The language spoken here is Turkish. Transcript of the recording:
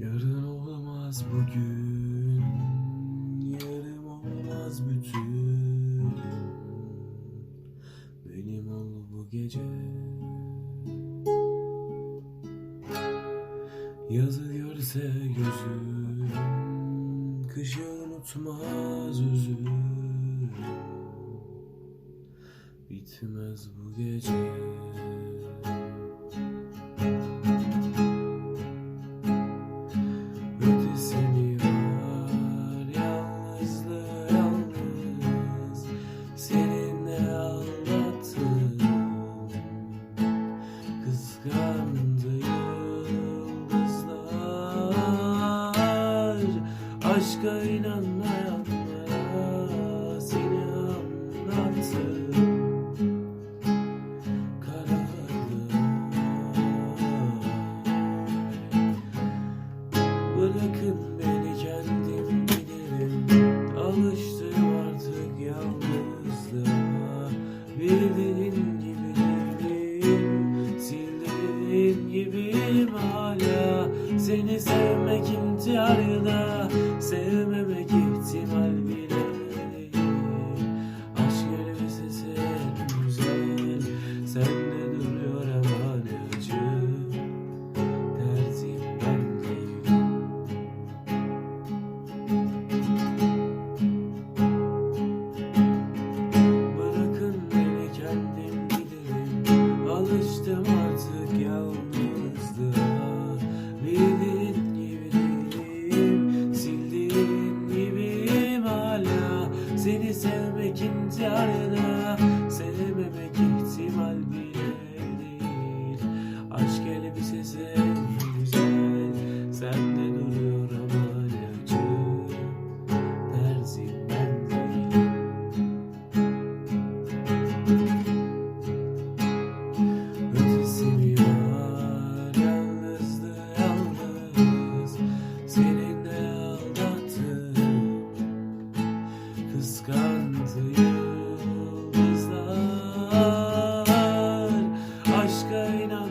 Yarın olmaz bugün Yarım olmaz bütün. Benim ol bu gece. Yazı görse gözüm Kışı unutmaz özüm Bitmez bu gece Aşka inanmayanlara seni anlattım Karardı Bırakın Seni sevmek intihar da intiharına Sevmemek ihtimal bile değil. Aşk elbisesi en güzel Sende duruyor ama acı. Dersim ben değilim Ötesi mi var? Yalnızdı yalnız Seninle aldattım Kıskandı Aşka inanmayanlara